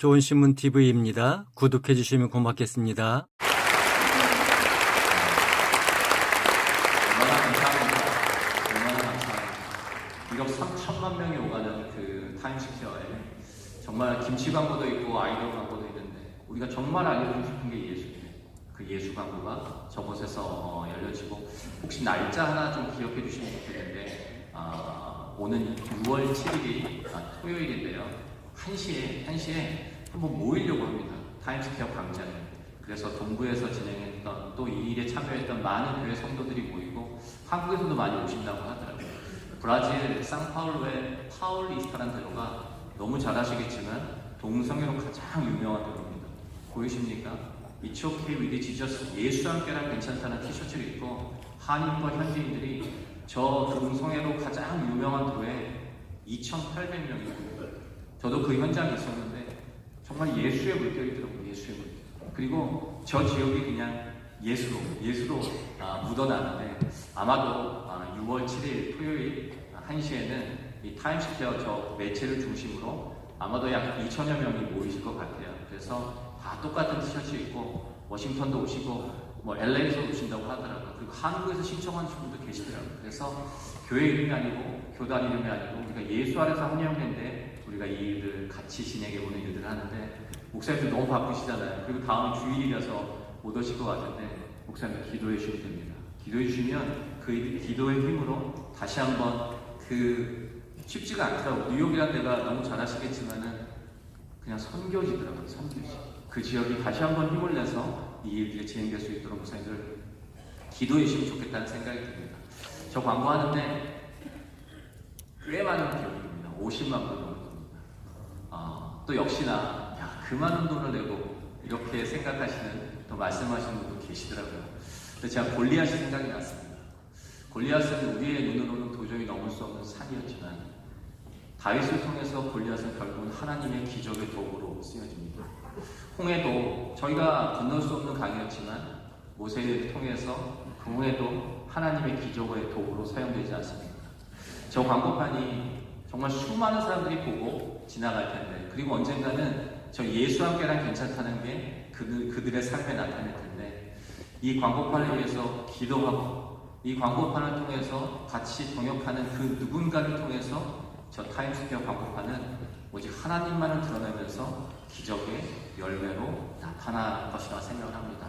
좋은 신문 TV입니다. 구독해 주시면 고맙겠습니다. 얼마나 감사합니다. 얼마나 감사합니다. 1억 3천만 명이 오가는 그 타임스퀘어에 정말 김치 광고도 있고 아이돌 광고도 있는데 우리가 정말 알려주고 싶은 게 예수예요. 그 예수 광고가 저곳에서 어, 열려지고 혹시 날짜 하나 좀 기억해 주시면 좋겠는데 아, 오는 6월 7일이 아, 토요일인데요. 1시에 1시에 한번 모이려고 합니다. 타임스퀘어 광장에. 그래서 동부에서 진행했던 또 이 일에 참여했던 많은 교회 성도들이 모이고 한국에서도 많이 오신다고 하더라고요. 브라질 상파울루의 파울리스타라는 데로가 너무 잘 아시겠지만 동성애로 가장 유명한 데로입니다. 보이십니까? It's okay with Jesus. 예수와 함께란 괜찮다는 티셔츠를 입고 한인과 현지인들이 저 동성애로 가장 유명한 도에 2,800명이 저도 그 현장에 있었는데 정말 예수의 물결이더라고요. 예수의 물결. 그리고 저 지역이 그냥 예수로 예수로 아, 묻어나는데 아마도 아, 6월 7일 토요일 1시에는 이 타임스퀘어 저 매체를 중심으로 아마도 약 2천여 명이 모이실 것 같아요. 그래서 다 똑같은 티셔츠 입고 워싱턴도 오시고 뭐 LA에서 오신다고 하더라고요. 그리고 한국에서 신청하신 분도 계시더라고요. 그래서 교회 이름이 아니고 교단 이름이 아니고 우리가 예수 아래서 한영된데 우리가 이 일을 같이 진행해 보는 일들을 하는데 목사님들 너무 바쁘시잖아요. 그리고 다음 주일이라서 못 오실 것 같은데 목사님 기도해 주시면 됩니다. 기도해 주시면 그 기도의 힘으로 다시 한번 그 쉽지가 않더라고요. 뉴욕이라는 데가 너무 잘 아시겠지만은 그냥 선교지더라고요. 선교지. 그 지역이 다시 한번 힘을 내서 이 일들이 진행될 수 있도록 목사님들 기도해 주시면 좋겠다는 생각이 듭니다. 저 광고하는데 꽤 많은 기업입니다. 50만 분 넘을 겁니다. 아, 또 역시나 야, 그 많은 돈을 내고 이렇게 생각하시는 또 말씀하시는 분도 계시더라고요. 근데 제가 골리앗이 생각이 났습니다. 골리앗은 우리의 눈으로는 도저히 넘을 수 없는 산이었지만 다윗을 통해서 골리앗은 결국은 하나님의 기적의 도구로 쓰여집니다. 홍해도 저희가 건널 수 없는 강이었지만 모세를 통해서 그 홍해도 하나님의 기적의 도구로 사용되지 않습니까? 저 광고판이 정말 수많은 사람들이 보고 지나갈 텐데 그리고 언젠가는 저 예수와 함께란 괜찮다는 게 그들, 그들의 삶에 나타날 텐데 이 광고판을 위해서 기도하고 이 광고판을 통해서 같이 동역하는 그 누군가를 통해서 저 타임스퀘어 광고판은 오직 하나님만을 드러내면서 기적의 열매로 나타날 것이라 생각을 합니다.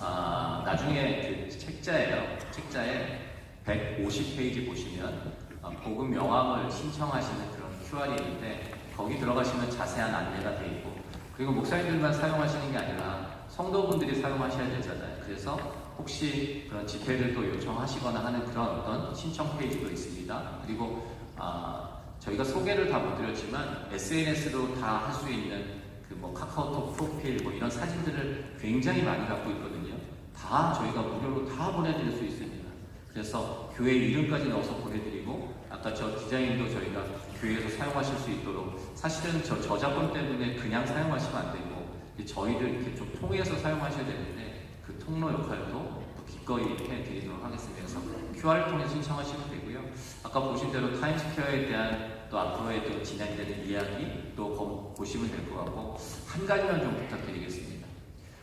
아, 나중에 그 책자예요. 책자에 150페이지 보시면 아, 복음 명함을 신청하시는 그런 QR이 있는데 거기 들어가시면 자세한 안내가 되어 있고 그리고 목사님들만 사용하시는 게 아니라 성도분들이 사용하셔야 되잖아요. 그래서 혹시 그런 집회를 또 요청하시거나 하는 그런 어떤 신청 페이지도 있습니다. 그리고 아, 저희가 소개를 다 못 드렸지만 SNS로 다 할 수 있는 그 뭐 카카오톡 프로필 뭐 이런 사진들을 굉장히 많이 갖고 있거든요. 다 저희가 무료로 다 보내드릴 수 있습니다. 그래서 교회 이름까지 넣어서 보내드리고 아까 저 디자인도 저희가 교회에서 사용하실 수 있도록 사실은 저 저작권 때문에 그냥 사용하시면 안 되고 저희를 이렇게 좀 통해서 사용하셔야 되는데 그 통로 역할도 또 기꺼이 이렇게 드리도록 하겠습니다. 그래서 QR 통해 신청하시면 되고요. 아까 보신 대로 타임스퀘어에 대한 또 앞으로의 또 진행되는 이야기 또 검- 보시면 될 것 같고 한 가지만 좀 부탁드리겠습니다.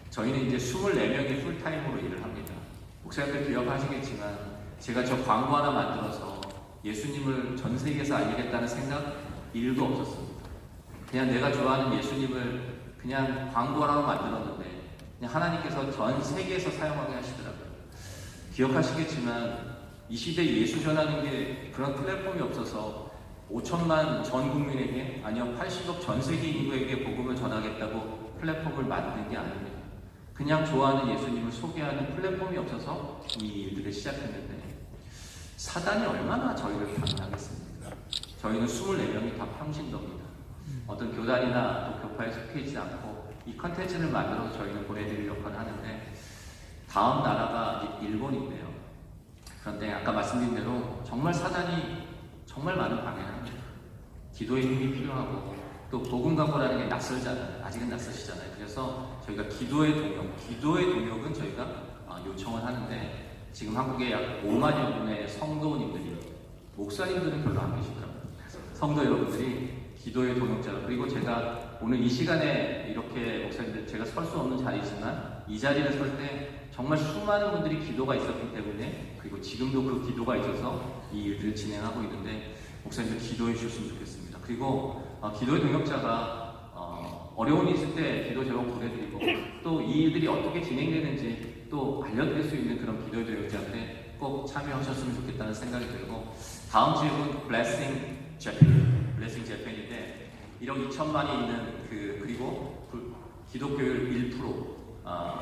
저희는 이제 24명이 풀타임으로 일을 합니다. 목사님들 기억하시겠지만 제가 저 광고 하나 만들어서 예수님을 전 세계에서 알리겠다는 생각 일도 없었습니다. 그냥 내가 좋아하는 예수님을 그냥 광고 하나 만들었는데 그냥 하나님께서 전 세계에서 사용하게 하시더라고요. 기억하시겠지만 이 시대 예수 전하는 게 그런 플랫폼이 없어서 5천만 전 국민에게 아니요 80억 전 세계 인구에게 복음을 전하겠다고 플랫폼을 만든 게 아닙니다. 그냥 좋아하는 예수님을 소개하는 플랫폼이 없어서 이 일들을 시작했는데 사단이 얼마나 저희를 방해하겠습니까? 저희는 24명이 다 평신도입니다. 어떤 교단이나 또 교파에 속해 있지 않고 이 컨텐츠를 만들어서 저희는 보내드릴 역할을 하는데 다음 나라가 일본인데요. 그런데 아까 말씀드린 대로 정말 사단이 정말 많은 방해를 합니다. 기도의 힘이 필요하고 또 복음 광고라는 게 낯설잖아요. 아직은 낯설시잖아요. 그래서 저희가 기도의 동역, 기도의 동역은 저희가 어, 요청을 하는데 지금 한국에 약 5만 여 분의 성도님들이 목사님들은 별로 안 계시더라고요. 성도 여러분들이 기도의 동역자 그리고 제가 오늘 이 시간에 이렇게 목사님들 제가 설 수 없는 자리지만 이 자리를 설 때 정말 수많은 분들이 기도가 있었기 때문에 그리고 지금도 그 기도가 있어서 이 일들을 진행하고 있는데 목사님들 기도해 주셨으면 좋겠습니다. 그리고 어, 기도의 동역자가 어, 어려운 일 있을 때 기도 제목 보내드리고 또 이 일들이 어떻게 진행되는지 또 알려드릴 수 있는 그런 기도의 동역자한테 꼭 참여하셨으면 좋겠다는 생각이 들고 다음 질문 블레싱 재팬 블레싱 재팬인데 1억 2천만이 있는 그 그리고 불- 기독교율 1% 아,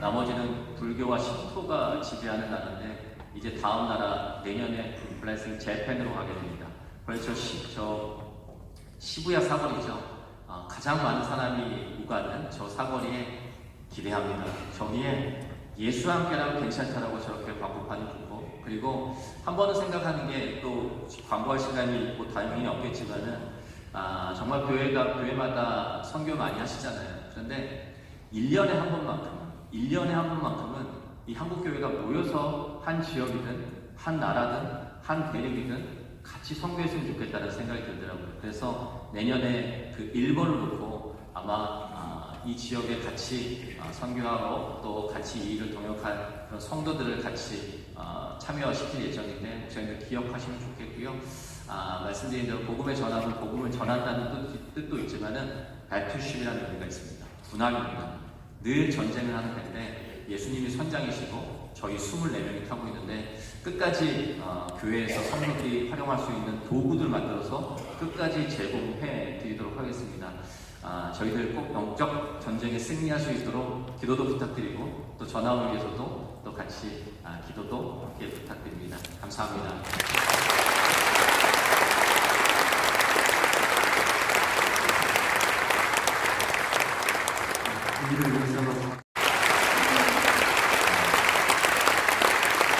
나머지는 불교와 신토가 지배하는 나라인데 이제 다음 나라 내년에 블레싱 재팬으로 가게 됩니다. 그래서 시, 저 시부야 사거리죠. 아, 가장 많은 사람이 오가는 저 사거리에 기대합니다. 저기에 예수와 함께라면 괜찮다라고 저렇게 광고판이 붙고 그리고 한 번은 생각하는 게 또 광고할 시간이 뭐 당연히 없겠지만은 아, 정말 교회가 교회마다 선교 많이 하시잖아요. 그런데 1년에 한 번만큼은 1년에 한 번만큼은 이 한국 교회가 모여서 한 지역이든 한 나라든 한 대륙이든 같이 선교했으면 좋겠다는 생각이 들더라고요. 그래서 내년에 그 1번을 놓고 아마 아, 이 지역에 같이 아, 선교하고 또 같이 이 일을 동역할 그런 성도들을 같이 아, 참여시킬 예정인데 목사님들 기억하시면 좋겠고요. 아, 말씀드린 대로 복음의 전함은 복음을 전한다는 뜻, 뜻도 있지만은 발투심이라는 의미가 있습니다. 분함입니다. 늘 전쟁을 하는 건데 예수님이 선장이시고 저희 24명이 타고 있는데 끝까지 어, 교회에서 성도들이 활용할 수 있는 도구들 만들어서 끝까지 제공해 드리도록 하겠습니다. 아, 저희들 꼭 영적 전쟁에 승리할 수 있도록 기도도 부탁드리고 또 전함을 위해서도 또 같이 아, 기도도 함께 부탁드립니다. 감사합니다. 이를 위해서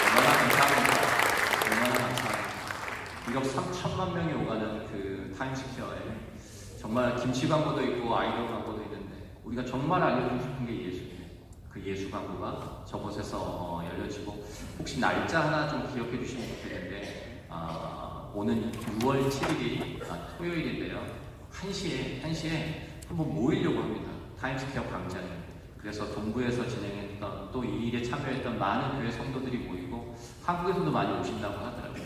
얼마나 감사합니다. 얼마나 감사합니다. 1억 3천만 명이 오가는 그 타임스퀘어에 정말 김치 광고도 있고 아이돌 광고도 있는데 우리가 정말 알려주고 싶은 게 예수예요. 그 예수 광고가 저곳에서 어, 열려지고 혹시 날짜 하나 좀 기억해 주시면 좋겠는데 아, 오는 6월 7일이 아, 토요일인데요. 1시에 1시에 한번 모이려고 합니다. 타임스퀘어 광장에. 그래서 동부에서 진행했던 또 이 일에 참여했던 많은 교회 성도들이 모이고 한국에서도 많이 오신다고 하더라고요.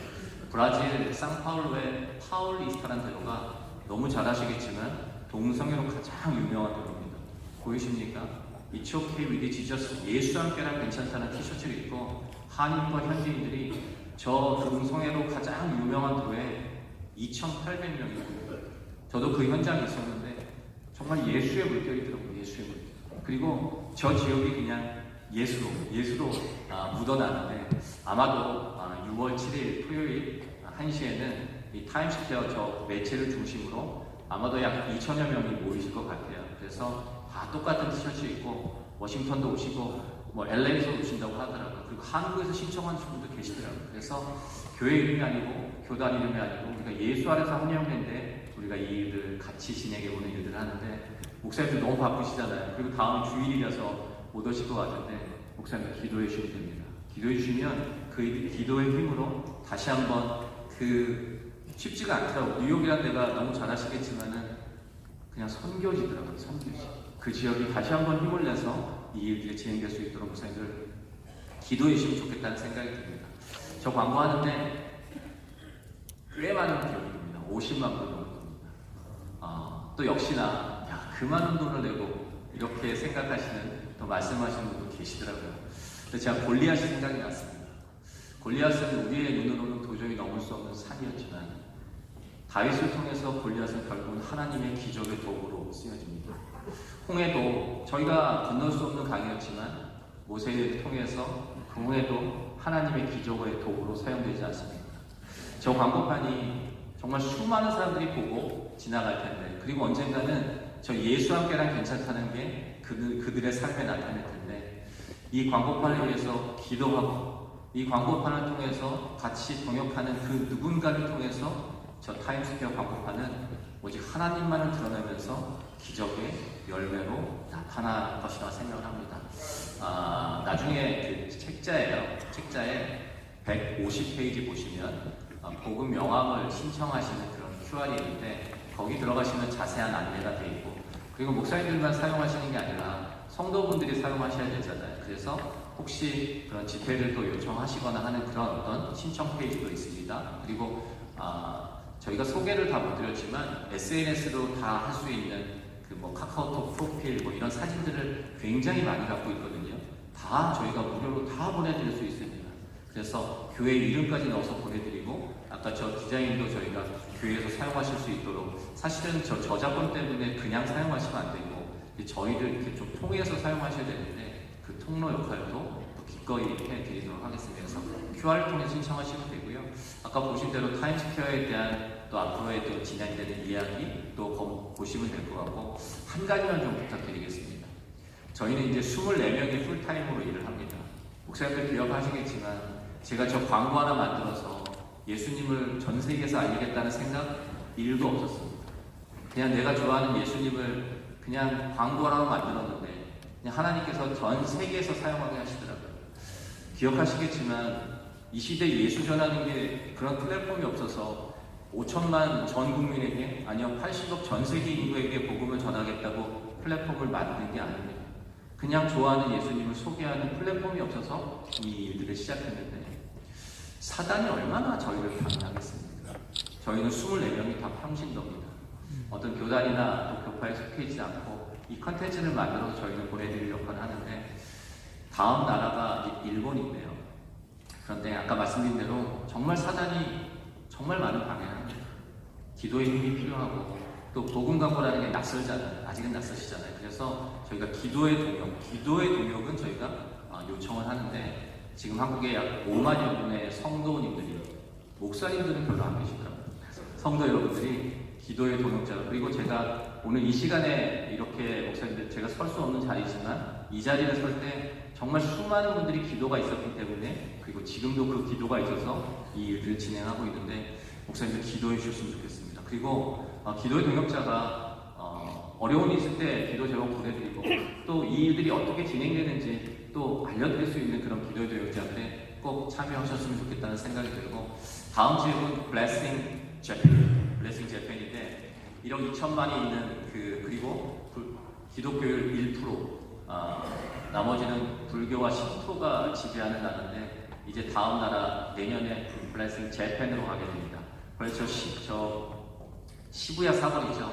브라질 상파울루의 파울리스타라는 대로가 너무 잘 아시겠지만 동성애로 가장 유명한 도로입니다. 보이십니까? It's okay with Jesus. 예수와 함께라면 괜찮다는 티셔츠를 입고 한인과 현지인들이 저 동성애로 가장 유명한 도에 2,800명이 모여요. 저도 그 현장에 있었는데 정말 예수의 물결이더라고요. 예수의 물결. 그리고 저 지역이 그냥 예수로 예수로 아, 묻어나는데 아마도 아, 6월 7일 토요일 1시에는 이 타임스퀘어 저 매체를 중심으로 아마도 약 2천여 명이 모이실 것 같아요. 그래서 다 똑같은 티셔츠 입고 워싱턴도 오시고 뭐 LA에서 오신다고 하더라고요. 그리고 한국에서 신청하신 분도 계시더라고요. 그래서 교회 이름이 아니고 교단 이름이 아니고 우리가 예수 아래서 한영회인데 우리가 이 일을 같이 진행해보는 일들을 하는데 목사님들 너무 바쁘시잖아요. 그리고 다음 주일이라서 못 오실 것 같은데 목사님들 기도해 주시면 됩니다. 기도해 주시면 그 기도의 힘으로 다시 한번 그 쉽지가 않더라고요. 뉴욕이라는 데가 너무 잘 아시겠지만은 그냥 선교지더라고요. 선교지. 그 지역이 다시 한번 힘을 내서 이 일들이 진행될 수 있도록 목사님들 기도해 주시면 좋겠다는 생각이 듭니다. 저 광고하는데 꽤 많은 기업입니다. 50만 분 정도입니다. 아, 또 역시나 야, 그 많은 돈을 내고 이렇게 생각하시는 또 말씀하시는 분도 계시더라고요. 근데 제가 골리앗이 생각이 났습니다. 골리앗은 우리의 눈으로는 도저히 넘을 수 없는 산이었지만 다윗을 통해서 골리앗은 결국은 하나님의 기적의 도구로 쓰여집니다. 홍해도 저희가 건널 수 없는 강이었지만 모세를 통해서 그 홍해도 하나님의 기적의 도구로 사용되지 않습니다. 저 광고판이 정말 수많은 사람들이 보고 지나갈 텐데 그리고 언젠가는 저 예수와 함께랑 괜찮다는 게 그들, 그들의 삶에 나타날 텐데 이 광고판을 위해서 기도하고 이 광고판을 통해서 같이 동역하는 그 누군가를 통해서 저 타임스퀘어 광고판은 오직 하나님만을 드러내면서 기적의 열매로 나타날 것이라 생각을 합니다. 아, 나중에 그 책자예요. 책자에 150페이지 보시면 아, 복음 명함을 신청하시는 그런 QR이 있는데 거기 들어가시면 자세한 안내가 되어 있고 그리고 목사님들만 사용하시는 게 아니라 성도분들이 사용하셔야 되잖아요. 그래서 혹시 그런 집회를 또 요청하시거나 하는 그런 어떤 신청 페이지도 있습니다. 그리고 아, 저희가 소개를 다 못 드렸지만 SNS로 다 할 수 있는 그 뭐 카카오톡 프로필 뭐 이런 사진들을 굉장히 많이 갖고 있거든요. 다 저희가 무료로 다 보내드릴 수 있습니다. 그래서 교회 이름까지 넣어서 보내드리고 아까 저 디자인도 저희가 교회에서 사용하실 수 있도록 사실은 저 저작권 때문에 그냥 사용하시면 안 되고 저희를 이렇게 좀 통해서 사용하셔야 되는데 그 통로 역할도 또 기꺼이 해드리도록 하겠습니다. 그래서 QR 통해 신청하시면 되고요. 아까 보신 대로 타임스퀘어에 대한 또 앞으로의 또 진행되는 이야기 또 거- 보시면 될 것 같고 한 가지만 좀 부탁드리겠습니다. 저희는 이제 24명이 풀타임으로 일을 합니다. 목사님들 기억하시겠지만 제가 저 광고 하나 만들어서 예수님을 전 세계에서 알리겠다는 생각 일도 없었습니다. 그냥 내가 좋아하는 예수님을 그냥 광고 하나 만들었는데 그냥 하나님께서 전 세계에서 사용하게 하시더라고요. 기억하시겠지만 이 시대에 예수 전하는 게 그런 플랫폼이 없어서 5천만 전 국민에게 아니요 80억 전 세계 인구에게 복음을 전하겠다고 플랫폼을 만든 게 아닙니다. 그냥 좋아하는 예수님을 소개하는 플랫폼이 없어서 이 일들을 시작했는데 사단이 얼마나 저희를 방해하겠습니까? 저희는 24명이 다 평신도입니다. 어떤 교단이나 또 교파에 속해 있지 않고 이 컨텐츠를 만들어서 저희는 역할을 하는데 다음 나라가 일본인데요. 그런데 아까 말씀드린 대로 정말 사단이 정말 많은 방해를. 기도의 힘이 필요하고 또 복음 광고라는 게 낯설잖아요. 아직은 낯서시잖아요. 그래서 저희가 기도의 동역, 기도의 동역은 저희가 어, 요청을 하는데 지금 한국에 약 5만여 분의 성도님들이 목사님들은 별로 안 계시더라고요. 성도 여러분들이 기도의 동역자 그리고 제가 오늘 이 시간에 이렇게 목사님들 제가 설 수 없는 자리지만 이 자리를 설때 정말 수많은 분들이 기도가 있었기 때문에 그리고 지금도 그 기도가 있어서 이 일을 진행하고 있는데 목사님들 기도해 주셨으면 좋겠습니다. 그리고 어, 기도의 동역자가 어, 어려운 일 있을 때 기도 제목 보내드리고 또 이 일들이 어떻게 진행되는지 또 알려드릴 수 있는 그런 기도의 동역자들에 꼭 참여하셨으면 좋겠다는 생각이 들고 다음 질문 블레싱 재팬 블레싱 재팬인데 1억 2천만이 있는 그 그리고 불- 기독교율 1% 아, 나머지는 불교와 신토가 지배하는 나라인데 이제 다음 나라 내년에 블레싱 재팬으로 가게 됩니다. 그래서 저, 시, 저 시부야 사거리죠.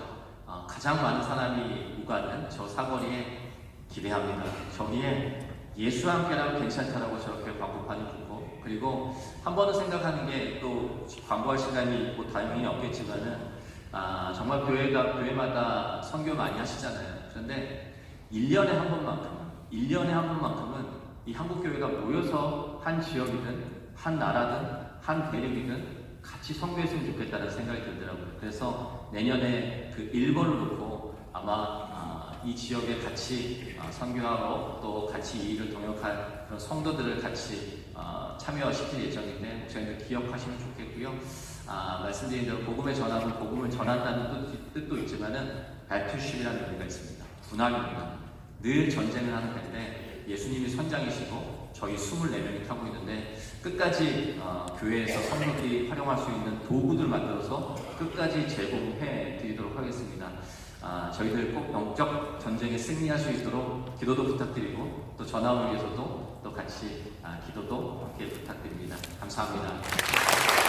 아, 가장 많은 사람이 오가는 저 사거리에 기대합니다. 저기에 예수 함께라면 괜찮다라고 저렇게 광고판이 붙고 그리고 한 번은 생각하는 게 또 광고할 시간이 뭐 당연히 없겠지만은 아, 정말 교회가 교회마다 선교 많이 하시잖아요. 그런데 1년에 한 번만큼은 1년에 한 번만큼은 이 한국 교회가 모여서 한 지역이든 한 나라든 한 대륙이든 같이 선교했으면 좋겠다는 생각이 들더라고요. 그래서 내년에 그 일본을 놓고 아마 아, 이 지역에 같이 아, 선교하고 또 같이 이 일을 동역할 그런 성도들을 같이 아, 참여시킬 예정인데 목사님들 기억하시면 좋겠고요. 아, 말씀드린 대로 복음의 전함은 복음을 전한다는 뜻, 뜻도 있지만은 발투심이라는 의미가 있습니다. 분함입니다. 늘 전쟁을 하는 텐데 예수님이 선장이시고 저희 24명이 타고 있는데 끝까지 어, 교회에서 성도들이 활용할 수 있는 도구들 만들어서 끝까지 제공해 드리도록 하겠습니다. 아, 저희들 꼭 영적 전쟁에 승리할 수 있도록 기도도 부탁드리고 또 전함을 위해서도 또 같이 아, 기도도 함께 부탁드립니다. 감사합니다.